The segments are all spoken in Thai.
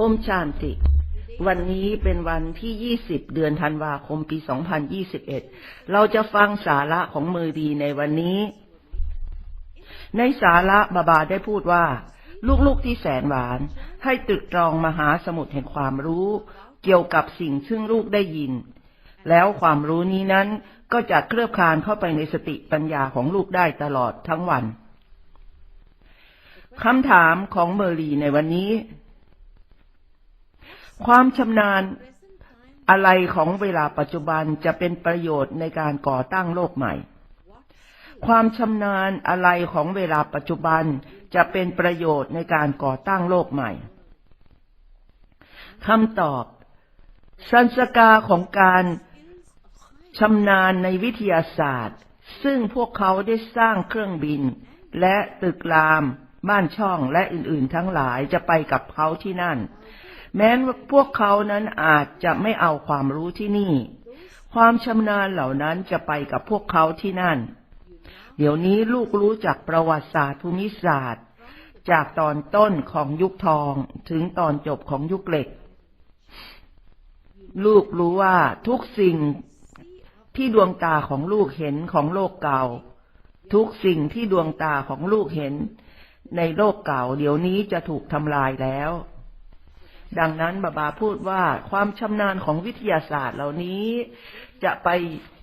อมชานติ วันนี้เป็นวันที่ 20 เดือนธันวาคมปี 2021 เราจะฟังสาระของมือดีในวันนี้ ในสาระบาบาได้พูดว่า ลูกๆที่แสนหวาน ให้ตรึกตรองมหาสมุทรแห่งความรู้ เกี่ยวกับสิ่งซึ่งลูกได้ยิน แล้วความรู้นี้นั้นก็จะเคลือบคลานเข้าไปในสติปัญญาของลูกได้ตลอดทั้งวันคำถามของเมอรีในวันนี้ ความชำนาญอะไรของเวลาปัจจุบันจะเป็นประโยชน์ในการก่อตั้งโลกใหม่ ความชำนาญอะไรของเวลาปัจจุบันจะเป็นประโยชน์ในการก่อตั้งโลกใหม่คำตอบสันสกาของการชำนาญในวิทยาศาสตร์ ซึ่งพวกเขาได้สร้างเครื่องบิน และตึกราม บ้านช่องและอื่นๆทั้งหลายจะไปกับเขาที่นั่น แม้พวกเขานั้นอาจจะไม่เอาความรู้ที่นี่ ความชำนาญเหล่านั้นจะไปกับพวกเขาที่นั่น เดี๋ยวนี้ลูกรู้จักประวัติศาสตร์ภูมิศาสตร์ จากตอนต้นของยุคทองถึงตอนจบของยุคเหล็ก ลูกรู้ว่าทุกสิ่งที่ดวงตาของลูกเห็นของโลกเก่า ทุกสิ่งที่ดวงตาของลูกเห็นในโลกเก่า เดี๋ยวนี้จะถูกทำลายแล้ว ดังนั้นบาบาพูดว่าความชำนาญของวิทยาศาสตร์เหล่านี้ จะไป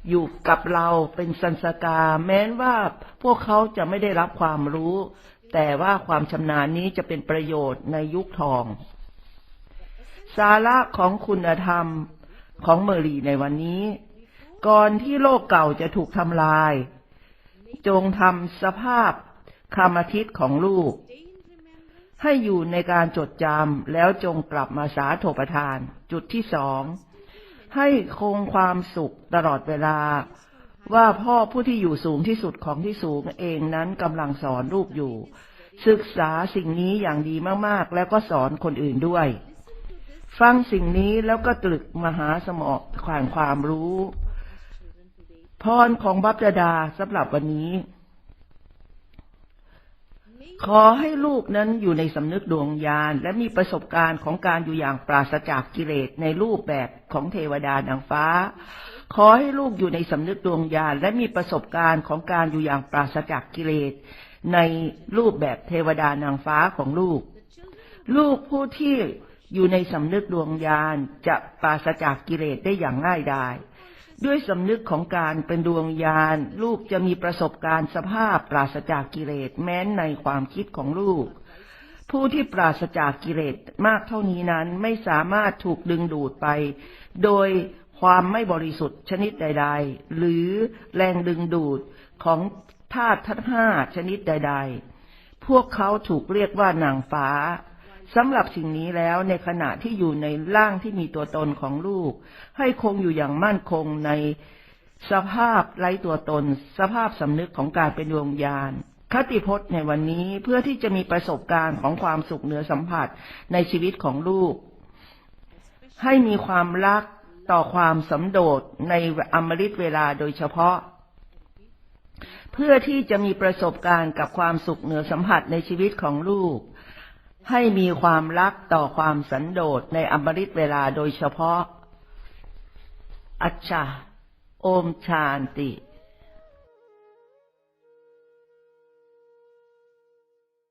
อยู่กับเราเป็นสันสกา แม้นว่าพวกเขาจะไม่ได้รับความรู้ แต่ว่าความชำนาญนี้จะเป็นประโยชน์ในยุคทอง สาระของคุณธรรมของเมอรีในวันนี้ ก่อนที่โลกเก่าจะถูกทำลาย จงทำสภาพคำอาทิตย์ของลูก ให้อยู่ในการจดจำแล้วจงกลับมาสาโทประทาน จุดที่สอง ให้คงความสุขตลอดเวลา ว่าพ่อผู้ที่อยู่สูงที่สุดของที่สูงเองนั้นกำลังสอนลูกอยู่ ศึกษาสิ่งนี้อย่างดีมากๆ แล้วก็สอนคนอื่นด้วย ฟังสิ่งนี้แล้วก็ตรึกมหาสมองขวานความรู้ พรของบัพดาสำหรับวันนี้ ขอให้ลูกนั้นอยู่ในสำนึกดวงญาณ และมีประสบการณ์ของการอยู่อย่างปราศจากกิเลสในรูปแบบของเทวดานางฟ้า ขอให้ลูกอยู่ในสำนึกดวงญาณ และมีประสบการณ์ของการอยู่อย่างปราศจากกิเลสในรูปแบบเทวดานางฟ้าของลูก ลูกผู้ที่อยู่ในสำนึกดวงญาณจะปราศจากกิเลสได้อย่างง่ายดาย ด้วยสำนึกของการเป็นดวงญาณลูกจะมีประสบการณ์สภาพปราศจากกิเลสแม้นในความคิดของลูก ผู้ที่ปราศจากกิเลสมากเท่านี้นั้นไม่สามารถถูกดึงดูดไป โดยความไม่บริสุทธิ์ชนิดใด ๆ หรือแรงดึงดูดของธาตุทั้งห้าชนิดใด ๆ พวกเขาถูกเรียกว่านางฟ้า สำหรับสิ่งนี้แล้วในขณะที่อยู่ในร่างที่มีตัวตนของลูก ให้คงอยู่อย่างมั่นคงในสภาพไร้ตัวตน สภาพสำนึกของการเป็นดวงญาณคติพจน์ในวันนี้เพื่อที่จะมีประสบการณ์ของความสุขเหนือสัมผัสในชีวิตของลูก ให้มีความรักต่อความสำโดดในอมฤตเวลาโดยเฉพาะ เพื่อที่จะมีประสบการณ์กับความสุขเหนือสัมผัสในชีวิตของลูก ให้มีความรักต่อความสันโดษในอมริตเวลาโดยเฉพาะ อัจฉาโอมชานติ